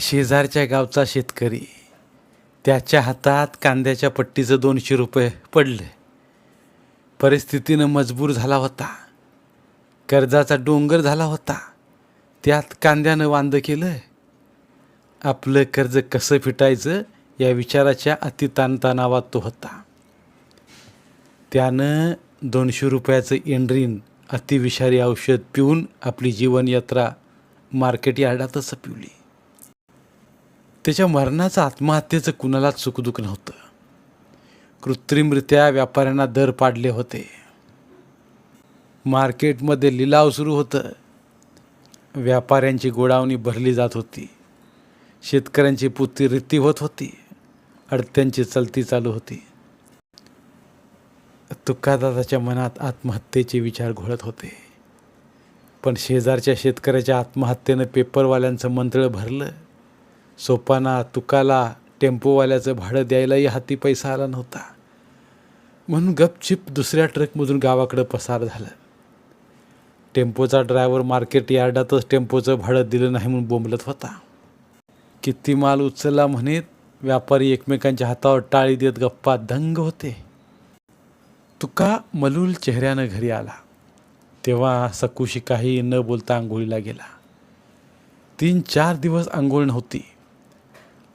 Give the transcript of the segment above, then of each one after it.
शेजारच्या गावचा शेतकरी. त्याच्या हातात कांद्याच्या पट्टीचं दोनशे रुपये पडले. परिस्थितीनं मजबूर झाला होता. कर्जाचा डोंगर झाला होता. त्यात कांद्यानं वांद केलं आपलं कर्ज कसं फिटायचं या विचाराच्या अतिताणतणावात तो होता. त्यानं दोनशे रुपयाचं एंड्रीन अतिविषारी औषध पिऊन आपली जीवनयात्रा मार्केट यार्डातच पिवली त्याच्या मरणाचं आत्महत्येचं कुणालाच सुखदुःख नव्हतं. कृत्रिमरित्या व्यापाऱ्यांना दर पाडले होते. मार्केटमध्ये लिलाव सुरू होतं. व्यापाऱ्यांची गोडावणी भरली जात होती. शेतकऱ्यांची पुती रित्ती होत होती. अडत्यांची चलती चालू होती. तुकादादाच्या मनात आत्महत्येचे विचार घोळत होते. पण शेजारच्या शेतकऱ्याच्या आत्महत्येनं पेपरवाल्यांचं मंत्र भरलं. सोपाना तुकाला टेम्पोवाल्याचं भाडं द्यायलाही हाती पैसा आला नव्हता. म्हणून गपचिप दुसऱ्या ट्रकमधून गावाकडं पसार झालं. टेम्पोचा ड्रायव्हर मार्केट यार्डातच टेम्पोचं भाडं दिलं नाही म्हणून बोंबलत होता. किती माल उचलला म्हणेत व्यापारी एकमेकांच्या हातावर टाळी देत गप्पा दंग होते. तुका मलूल चेहऱ्यानं घरी आला. तेव्हा सकुशी काही न बोलता आंघोळीला गेला. तीन चार दिवस आंघोळ नव्हती.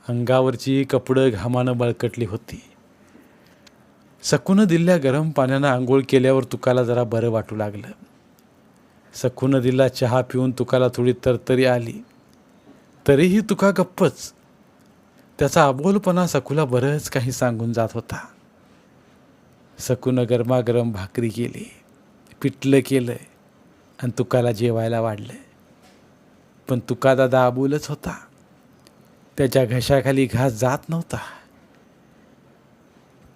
अंगावरची कपडं घामानं बळकटली होती. सकूनं दिल्या गरम पाण्यानं आंघोळ केल्यावर तुकाला जरा बरं वाटू लागलं. सखूनं दिला चहा पिऊन तुकाला थोडी तरतरी आली. तरीही तुका गप्पच. त्याचा अबोलपणा सखूला बरंच काही सांगून जात होता. सकूनं गरमागरम भाकरी केली पिठलं केलं आणि तुकाला जेवायला वाढलं. पण तुका दादा अबोलच होता. त्याच्या घशाखाली घास जात नव्हता.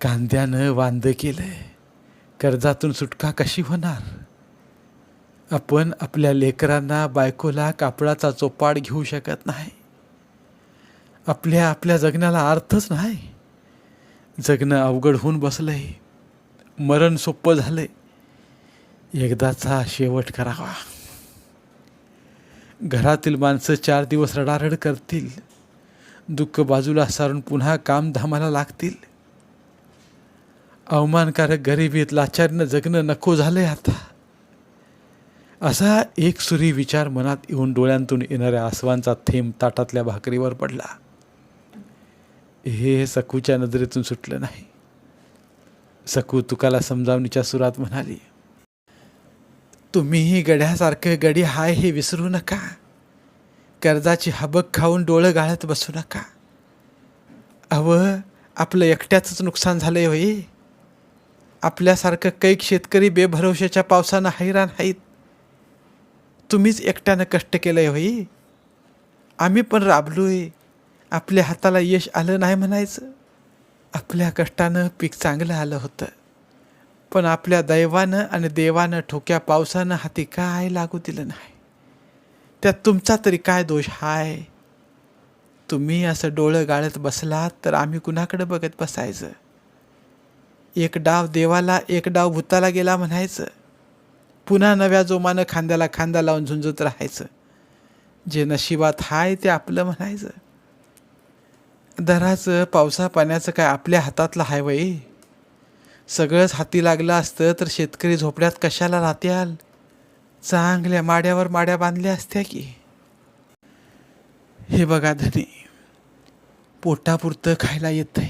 कांद्यानं वांद केलं कर्जातून सुटका कशी होणार? आपण आपल्या लेकरांना बायकोला कापडाचा चोपाड घेऊ शकत नाही. आपल्या आपल्या जगण्याला अर्थच नाही. जगणं अवघड होऊन बसलंय. मरण सोपं झालंय. एकदाचा शेवट करावा. घरातील माणसं चार दिवस रडारड करतील. दुःख बाजूला सारून पुन्हा कामधामाला लागतील. अवमानकारक गरिबीत लाचारीनं जगणं नको झालंय आता. असा एक सुरी विचार मनात येऊन डोळ्यांतून येणाऱ्या आसवांचा थेंब ताटातल्या भाकरीवर पडला. हे सकूच्या नजरेतून सुटलं नाही. सकू तुकाला समजावणीच्या सुरात म्हणाली तुम्हीही गड्यासारखं गडी हाय हे विसरू नका. कर्जाची हबक खाऊन डोळं गाळत बसू नका. अव आपलं एकट्याचंच नुकसान झालंय होई. आपल्यासारखं कैक शेतकरी बेभरवशाच्या पावसानं हैराण आहेत तुम्हीच एकट्यानं कष्ट केलंय होई. आम्ही पण राबलोय. आपल्या हाताला यश आलं नाही म्हणायचं. आपल्या कष्टानं पीक चांगलं आलं होतं. पण आपल्या दैवानं आणि देवानं ठोक्या पावसानं हाती काय लागू दिलं नाही? त्यात तुमचा तरी काय दोष? हाय. तुम्ही असं डोळं गाळत बसलात तर आम्ही कुणाकडे बघत बसायचं? एक डाव देवाला एक डाव भूताला गेला म्हणायचं. पुन्हा नव्या जोमानं खांद्याला खांदा लावून झुंजत राहायचं. जे नशिबात हाय ते आपलं म्हणायचं. दराचं पावसा पाण्याचं काय आपल्या हातातलं हाय वय? सगळंच हाती लागलं असतं तर शेतकरी झोपड्यात कशाला राहत्याल? चांगल्या माड्यावर माड्या बांधल्या असत्या की. हे बघा धनी पोटापुरतं खायला येतंय.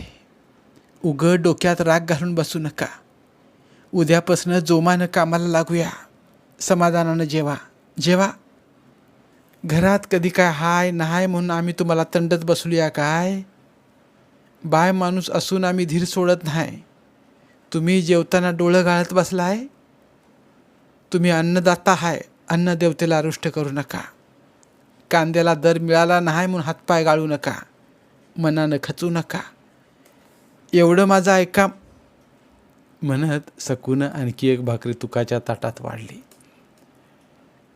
उघड डोक्यात राग घालून बसू नका. उद्यापासनं जोमानं कामाला लागूया. समाधानानं जेवा. जेवा. घरात कधी काय हाय नाय म्हणून आम्ही तुम्हाला तंडत बसूया काय? बाय माणूस असून आम्ही धीर सोडत नाही. तुम्ही जेवताना डोळं गाळत बसलाय? तुम्ही अन्नदाता हाय अन्न देवतेला रुष्ट करू नका. कांद्याला दर मिळाला नाही म्हणून हातपाय गाळू नका. मनानं खचू नका. एवढं माझं ऐका. म्हणत सकूनं आणखी एक भाकरी तुकाच्या ताटात वाढली.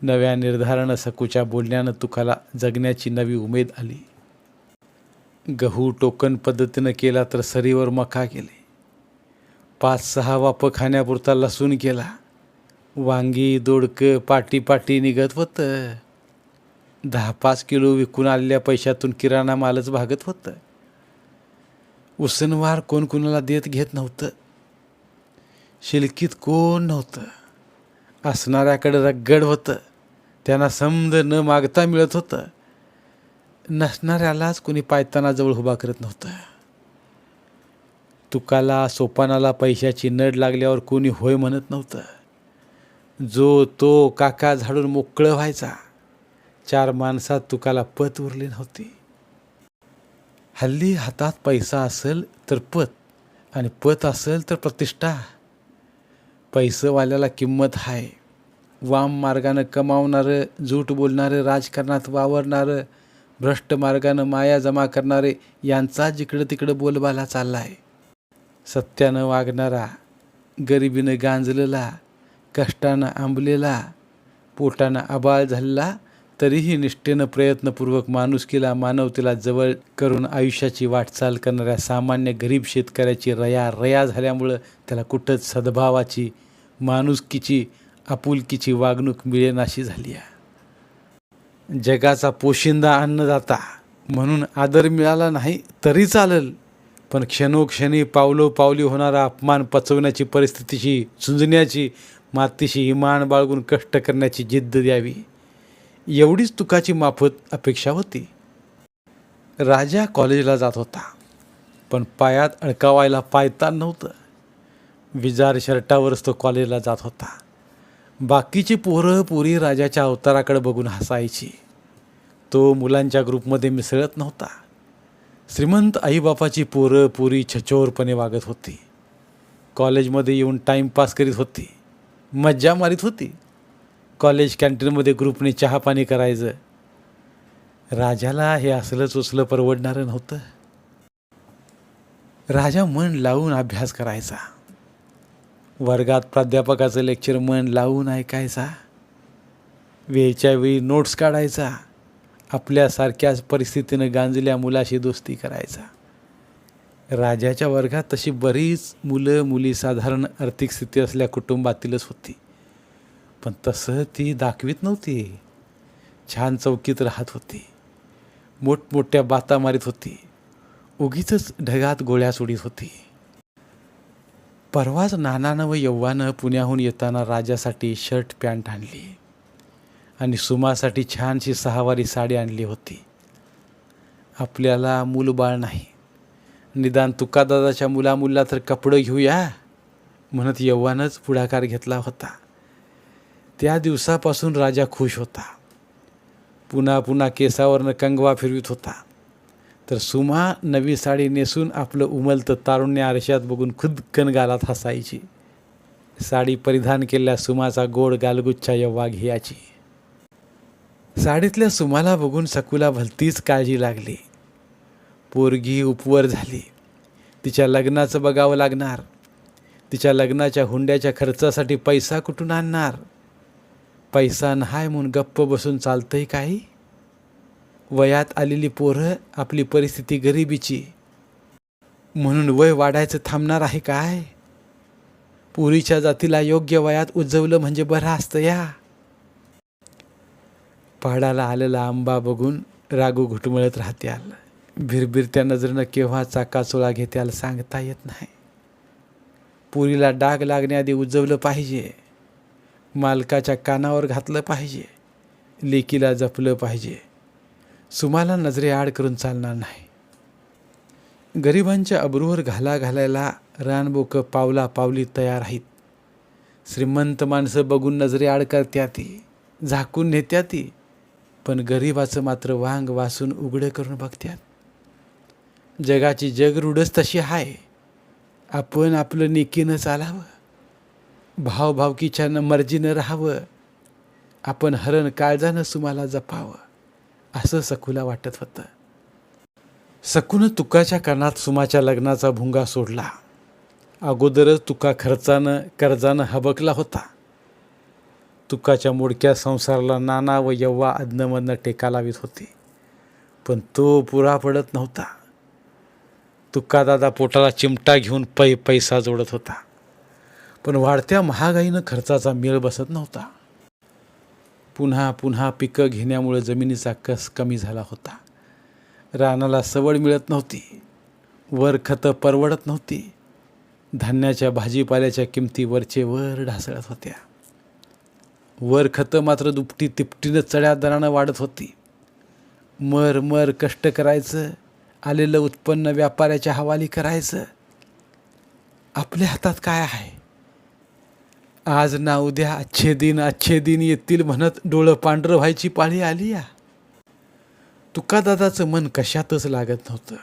नव्या निर्धारानं सकूच्या बोलण्यानं तुकाला जगण्याची नवी उमेद आली. गहू टोकन पद्धतीनं केला तर सरीवर मका केले पाच सहा वाप खाण्यापुरता लसूण केला. वांगी दोडकं पाटी पाटी निघत होतं. दहा पाच किलो विकून आलेल्या पैशातून किराणा मालच भागत होतं. उसनवार कोणकोणाला देत घेत नव्हतं. शिलकीत कोण नव्हतं. असणाऱ्याकडे रगड होतं. त्यांना समज न मागता मिळत होतं. नसणाऱ्यालाच कोणी पायतानाजवळ उभा करत नव्हतं. तुकाला सोपानाला पैशाची नड लागल्यावर कोणी होय म्हणत नव्हतं. जो तो काका झाडून मोकळं व्हायचा चार माणसात तुकाला पत उरली नव्हती. हल्ली हातात पैसा असेल तर पत आणि पत असेल तर प्रतिष्ठा. पैसेवाल्याला किंमत आहे वाम मार्गानं कमावणारं झूट बोलणारं राजकारणात वावरणारं भ्रष्ट मार्गानं माया जमा करणारे यांचा जिकडं तिकडं बोलबाला चालला आहे सत्यानं वागणारा गरिबीनं गांजलेला कष्टानं आंबलेला पोटानं आबाळ झालेला तरीही निष्ठेनं प्रयत्नपूर्वक माणुसकीला मानवतेला जवळ करून आयुष्याची वाटचाल करणाऱ्या सामान्य गरीब शेतकऱ्याची रया रया झाल्यामुळं त्याला कुठंच सद्भावाची माणुसकीची आपुलकीची वागणूक मिळेनाशी झाली आहे. जगाचा पोशिंदा अन्नदाता म्हणून आदर मिळाला नाही तरी चालेल पण क्षणोक्षणी पावलो पावली होणारा अपमान पचवण्याची परिस्थितीशी झुंजण्याची मातीशी इमान बाळगून कष्ट करण्याची जिद्द द्यावी. एवढीच तुकाची माफत अपेक्षा होती. राजा कॉलेजला जात होता पण पायात अडकावायला पायतान नव्हतं. विजार शर्टावरच तो कॉलेजला जात होता. बाकीची पोरं पुरी राजाच्या अवताराकडे बघून हसायची. तो मुलांच्या ग्रुपमध्ये मिसळत नव्हता. श्रीमंत आईबापाची पोरं पुरी छचोरपणे वागत होती. कॉलेजमध्ये येऊन टाईमपास करीत होती. मज्जा मारीत होती. कॉलेज कॅन्टीनमध्ये ग्रुपने चहापाणी करायचं. राजाला हे असलंच उचलं परवडणारं नव्हतं. राजा मन लावून अभ्यास करायचा. वर्गात प्राध्यापकाचं लेक्चर मन लावून ऐकायचा. वेळच्या वेळी नोट्स काढायचा. आपल्यासारख्याच परिस्थितीनं गांजल्या मुलाशी दोस्ती करायचा. राजाच्या वर्गात तशी बरीच मुलं मुली साधारण आर्थिक स्थिती असल्या कुटुंबातीलच होती. पण तसं ती दाखवीत नव्हती. छान चौकीत राहत होती. मोठमोठ्या बाता मारीत होती. उगीच ढगात गोळ्या सोडीत होती. परवाच नानानं व यव्वानं पुण्याहून येताना राजासाठी शर्ट पॅन्ट आणली. आणि सुमासाठी छानशी सहावारी साडी आणली होती. आपल्याला मूलबाळ नाही. निदान तुकादादाच्या मुलामुला तर कपडं घेऊया. म्हणत यव्वानच पुढाकार घेतला होता. त्या दिवसापासून राजा खुश होता. पुन्हा पुन्हा केसावरनं कंगवा फिरवित होता. तर सुमा नवी साडी नेसून आपलं उमलतं तारुण्य आरशात बघून खुदकन गालात हसायची. साडी परिधान केलेल्या सुमाचा गोड गालगुच्छा यव्वा घ्यायची साडीतल्या सुमाला बघून सकुला भलतीच काळजी लागली. पोरगी उपवर झाली. तिच्या लग्नाचं बघावं लागणार. तिच्या लग्नाच्या हुंड्याच्या खर्चासाठी पैसा कुठून आणणार? पैसा नाही म्हणून गप्प बसून चालतंय काही? वयात आलेली पोरं आपली परिस्थिती गरिबीची. म्हणून वय वाढायचं थांबणार आहे काय? पुरीच्या जातीला योग्य वयात उजवलं म्हणजे बरं असतं या. पहाडाला आलेला आंबा बघून रागू घुटमळत राहत्याल. भिरभिरत्या नजरेनं केव्हा चाकाचोळा घेत्याला सांगता येत नाही. पुरीला डाग लागण्याआधी उजवलं पाहिजे. मालकाच्या कानावर घातलं पाहिजे. लेकीला जपलं पाहिजे. सुमाला नजरे आड करून चालणार नाही. गरिबांच्या अब्रूवर घाला घालायला रानबोकं पावला पावली तयार आहेत. श्रीमंत माणसं बघून नजरे आड करत्या ती झाकून नेत्या ती पण गरिबाचं मात्र वांग वासून उघडं करून बघत्यात. जगाची जगरूढच तशी आहे आपण आपलं नेकीनं चालावं. भावभावकीच्यानं मर्जीनं राहावं. आपण हरण काळजानं सुमाला जपावं. असं सखूला वाटत होतं. सकून तुकाच्या कानात सुमाच्या लग्नाचा भुंगा सोडला. अगोदरच तुका खर्चानं कर्जानं हबकला होता. तुकाच्या मोडक्या संसाराला नाना व यव्वा अज्ञमधनं टेका लावित होते. पण तो पुरा पडत नव्हता. तुकादादा पोटाला चिमटा घेऊन पै पैसा जोडत होता. पण वाढत्या महागाईनं खर्चाचा मेळ बसत नव्हता. पुन्हा पुन्हा पिकं घेण्यामुळे जमिनीचा कस कमी झाला होता. रानाला सवड मिळत नव्हती. वर खतं परवडत नव्हती. धान्याच्या भाजीपाल्याच्या किमती वरचे वर ढासळत होत्या. वर खतं मात्र दुपटी तिपटीनं चढ्या दरानं वाढत होती. मर मर कष्ट करायचं आलेलं उत्पन्न व्यापाऱ्याच्या हवाली करायचं? आपल्या हातात काय आहे? आज ना उद्या अच्छे दिन अच्छे दिन येतील म्हणत डोळं पांढरं व्हायची पाळी आली या. तुकादादाचं मन कशातच लागत नव्हतं.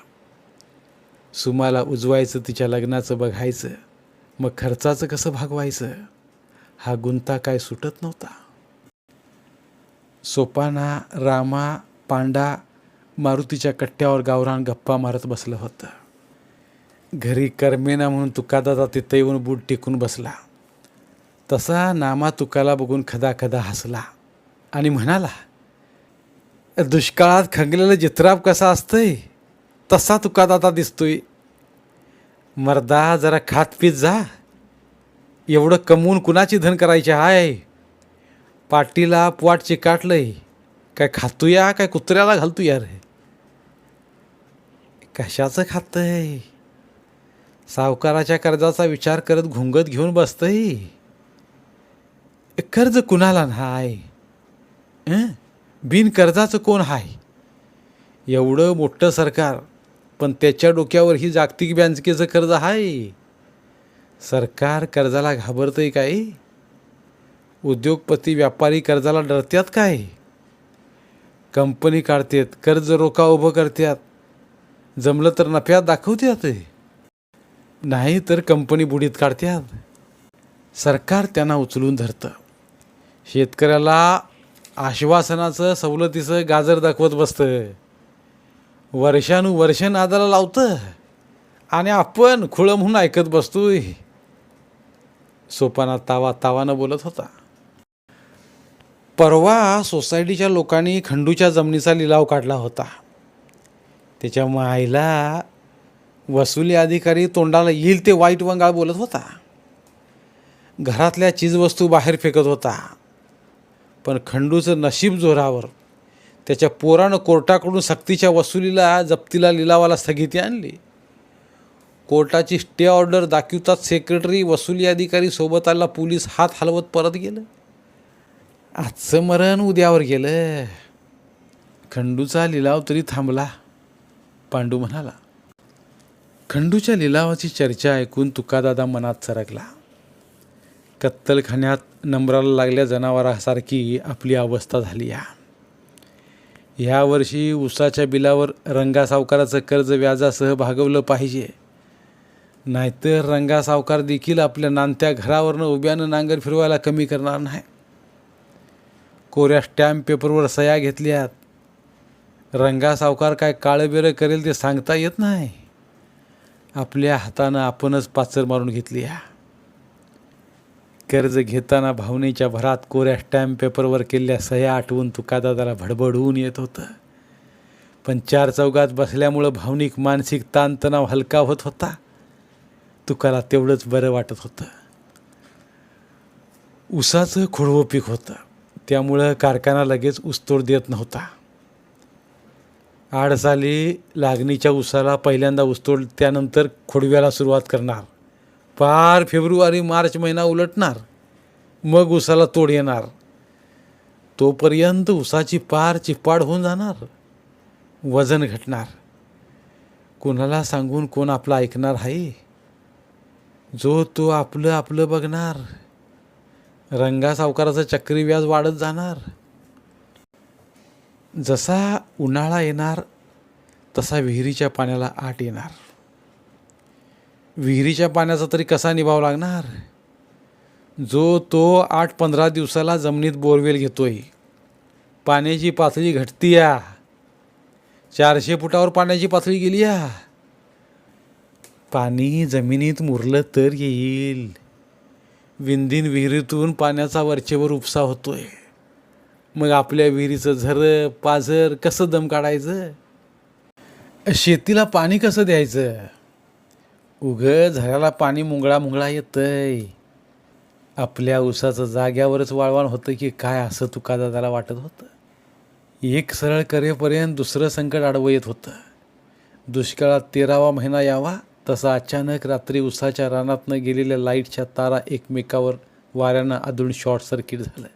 सुमाला उजवायचं तिच्या लग्नाचं बघायचं मग खर्चाचं कसं भागवायचं? हा गुंता काय सुटत नव्हता. सोपाना रामा पांडा मारुतीच्या कट्ट्यावर गावरान गप्पा मारत बसलं होतं. घरी करमेना म्हणून तुकादादा तिथं येऊन बूट टेकून बसला. तसा नामा तुकाला बघून खदा खदा हसला आणि म्हणाला दुष्काळात खंगलेलं जित्राब कसा असतंय? तसा तुकादादा दिसतोय. मर्दा जरा खात पीत जा. एवढं कमवून कुणाची धन करायची हाय? पाटीला पोट चिकाटलंय. काय खातूया काय कुत्र्याला घालतू यार कशाचं खातंय? सावकाराच्या कर्जाचा विचार करत घुंगत घेऊन बसतंय. कर्ज कुणाला नाय बिन कर्जाचं कोण हाय? एवढं मोठं सरकार पण त्याच्या डोक्यावर ही जागतिक बँकेचं कर्ज आहे सरकार कर्जाला घाबरतंय काय? उद्योगपती व्यापारी कर्जाला डरत्यात काय? कंपनी काढतात कर्ज रोखा उभं करतात जमलं तर नफ्यात दाखवत्यात नाही तर कंपनी बुडीत काढतात सरकार त्यांना उचलून धरतं. शेतकऱ्याला आश्वासनाचं सवलतीचं गाजर दाखवत बसतं. वर्षानुवर्ष नादाला लावतं. आणि आपण खुळं म्हणून ऐकत बसतोय. सोपाना तावा तावानं बोलत होता. परवा सोसायटीच्या लोकांनी खंडूच्या जमिनीचा लिलाव काढला होता. त्याच्या मायला वसुली अधिकारी तोंडाला येईल ते वाईट वंगाळ बोलत होता. घरातल्या चीजवस्तू बाहेर फेकत होता. पण खंडूचं नशीब जोरावर त्याच्या पोरानं कोर्टाकडून सक्तीच्या वसुलीला जप्तीला लिलावाला स्थगिती आणली. कोर्टाची स्टे ऑर्डर दाखवतात सेक्रेटरी वसुली अधिकारी सोबत आला पोलीस हात हलवत परत गेलं. आजचं मरण उद्यावर गेलं. खंडूचा लिलाव तरी थांबला. पांडू म्हणाला खंडूच्या लिलावाची चर्चा ऐकून तुकादादा मनात सरकला. कत्तलखान्यात नंबराला लागल्या जनावरासारखी आपली अवस्था झाली या. यावर्षी उसाच्या बिलावर रंगा सावकाराचं कर्ज व्याजासह भागवलं पाहिजे. नाहीतर रंगा सावकार देखील आपल्या नानत्या घरावरनं उभ्यानं नांगर फिरवायला कमी करणार नाही. कोऱ्या स्टॅम्प पेपरवर सया घेतल्यात. रंगा सावकार काय काळं करेल ते सांगता येत नाही. आपल्या हातानं आपणच पाचर मारून घेतली या कर्ज घेताना भावनेच्या भरात कोऱ्या स्टॅम्प पेपरवर केलेल्या सह्या आठवून तुकादादाला भडबडून येत होतं. पण चार चौघात बसल्यामुळं भावनिक मानसिक ताणतणाव हलका होत होता. तुकाला तेवढंच बरं वाटत होतं. उसाचं खोडवं पीक होतं. त्यामुळं कारखाना लगेच ऊसतोड देत नव्हता. आड साली लागणीच्या ऊसाला पहिल्यांदा ऊसतोड त्यानंतर खोडव्याला सुरुवात करणार. पार फेब्रुवारी मार्च महिना उलटणार. मग उसाला तोड येणार. तोपर्यंत उसाची पार चिप्पाड होऊन जाणार. वजन घटणार. कोणाला सांगून कोण आपलं ऐकणार आहे? जो तो आपलं आपलं बघणार. रंगा सावकाराचं चक्री व्याज वाढत जाणार. जसा उन्हाळा येणार तसा विहिरीच्या पाण्याला आट येणार. विहिरीच्या पाण्याचा तरी कसा निभाव लागणार? जो तो आठ पंधरा दिवसाला जमिनीत बोरवेल घेतोय. पाण्याची पातळी घटती या चारशे फुटावर पाण्याची पातळी गेली या पाणी जमिनीत मुरलं तर येईल. विंदीन विहिरीतून पाण्याचा वरचेवर उपसा होतोय. मग आपल्या विहिरीचं झर पाझर कसं दम काढायचं? शेतीला पाणी कसं द्यायचं? उग झऱ्याला पाणी मुंगळा मुंगळा येतंय. आपल्या उसाचं जाग्यावरच वाळवाण होतं की काय असं तुका दादाला वाटत होतं? एक सरळ करेपर्यंत दुसरं संकट आडवं येत होतं. दुष्काळात तेरावा महिना यावा तसा अचानक रात्री उसाच्या रानातनं गेलेल्या लाईटच्या तारा एकमेकावर वाऱ्यानं आदळून शॉर्ट सर्किट झालं.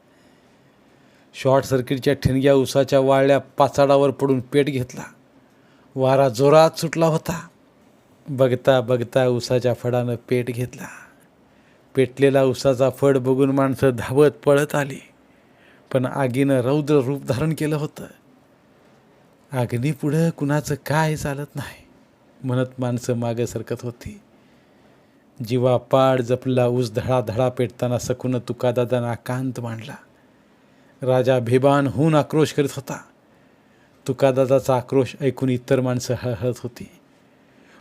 शॉर्ट सर्किटच्या ठिणग्या उसाच्या वाळल्या पाचाडावर पडून पेट घेतला. वारा जोरात सुटला होता. बघता बघता उसाच्या फडानं पेट घेतला. पेटलेला उसाचा फड बघून माणसं धावत पळत आली. पण आगीनं रौद्र रूप धारण केलं होतं. अग्नीपुढं कुणाचं काय चालत नाही म्हणत माणसं मागं सरकत होती. जीवा पाड जपला ऊस धडा धडा पेटताना सकून तुकादादानं आकांत मांडला. राजा भेबान होऊन आक्रोश करीत होता. तुकादादाचा आक्रोश ऐकून इतर माणसं हळहळत होती.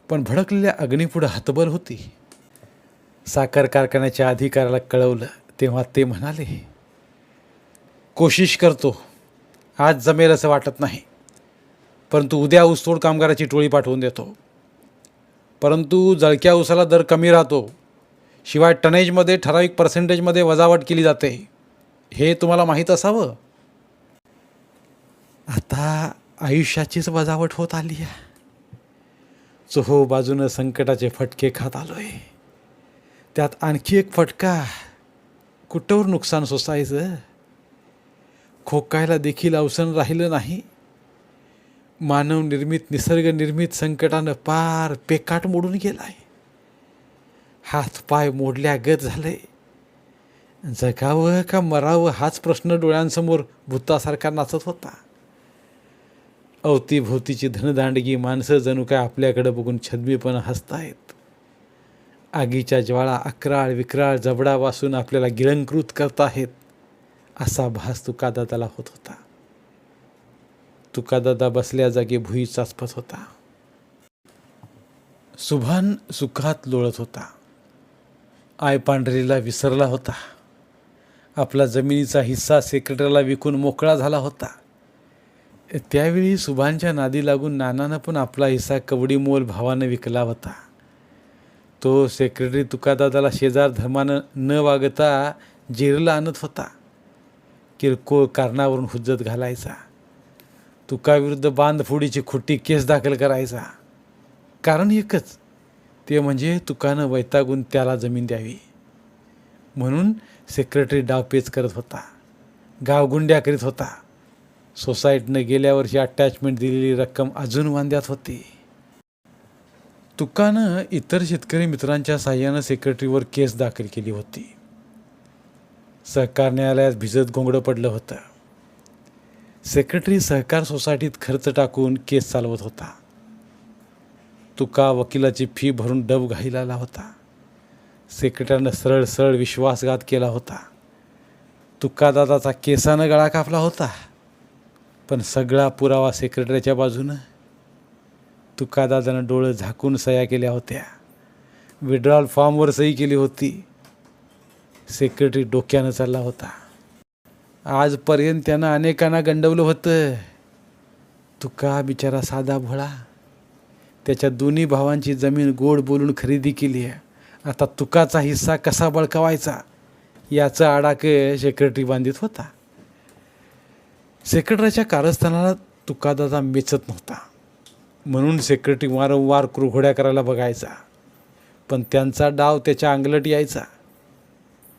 पण भडकलेल्या अग्नीपुढं हतबल होती. साखर कारखान्याच्या अधिकाऱ्याला कळवलं तेव्हा ते म्हणाले कोशिश करतो. आज जमेल असं वाटत नाही. परंतु उद्या ऊसतोड कामगाराची टोळी पाठवून देतो. परंतु जळक्या ऊसाला दर कमी राहतो. शिवाय टनेजमध्ये ठराविक पर्सेंटेजमध्ये वजावट केली जाते. हे तुम्हाला माहीत असावं? आता आयुष्याचीच वजावट होत आली आहे. चोहो बाजूनं संकटाचे फटके खात आलोय. त्यात आणखी एक फटका. कुठंवर नुकसान सोसायचं? खोकायला देखील अवसन राहिलं नाही. मानव निर्मित निसर्ग निर्मित संकटानं पार पेकाट मोडून गेलाय. हात पाय मोडल्या गत झाले जगावं का मरावं हाच प्रश्न डोळ्यांसमोर भूतासारखा नाचत होता. अवतीभोवतीची धनदांडगी माणसं जणू काय आपल्याकडे बघून छदमीपणा हसतायत. आगीच्या ज्वाळा अकराळ विक्राळ जबडा वासून आपल्याला गिळंकृत करताहेत असा भास तुकादादाला होत होता. तुकादादा बसल्या जागी भुई चाचपत होता. सुभान सुखात लोळत होता. आय पांढरीला विसरला होता. आपला जमिनीचा हिस्सा सेक्रेटरीला विकून मोकळा झाला होता. त्यावेळी सुभानच्या नादी लागून नानानं पण आपला हिस्सा कवडीमोल भावानं विकला होता. तो सेक्रेटरी तुकादादाला शेजार धर्मानं न वागता जेरला आणत होता. किरकोळ कारणावरून हुज्जत घालायचा. तुकाविरुद्ध बांधफोडीची खोटी केस दाखल करायचा. कारण एकच ते म्हणजे तुकानं वैतागून त्याला जमीन द्यावी. म्हणून सेक्रेटरी डावपेच करत होता. गावगुंड्या करीत होता. सोसायटीनं गेल्या वर्षी अटॅचमेंट दिलेली रक्कम अजून वांद्यात होती. तुकानं इतर शेतकरी मित्रांच्या साह्यानं सेक्रेटरीवर केस दाखल केली होती. सहकार न्यायालयात भिजत गोंगडं पडलं होतं. सेक्रेटरी सहकार सोसायटीत खर्च टाकून केस चालवत होता. तुका वकिलाची फी भरून डब घाईला आला होता सेक्रेटरीनं सरळ सरळ विश्वासघात केला होता. तुक्कादादाचा केसानं गळा कापला होता. पण सगळा पुरावा सेक्रेटरीच्या बाजूनं. तुकादादानं डोळं झाकून सह्या केल्या होत्या. विड्रॉल फॉर्मवर सही केली होती. सेक्रेटरी डोक्यानं चालला होता. आजपर्यंत त्यानं अनेकांना गंडवलं होतं. तुका बिचारा साधा भोळा. त्याच्या दोन्ही भावांची जमीन गोड बोलून खरेदी केली आहे. आता तुकाचा हिस्सा कसा बळकावायचा? याचा आडाक सेक्रेटरी बांधित होता. सेक्रेटरीच्या कारस्थानाला तुकादादा मेचत नव्हता. म्हणून सेक्रेटरी वारंवार कुरघोड्या करायला बघायचा. पण त्यांचा डाव त्याच्या अंगलट यायचा.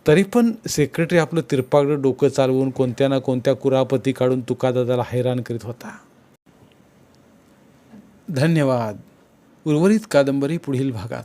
तरी पण सेक्रेटरी आपलं तिरपागडं डोकं चालवून कोणत्या ना कोणत्या कुरापती काढून तुकादादाला हैराण करीत होता. धन्यवाद. उर्वरित कादंबरी पुढील भागात.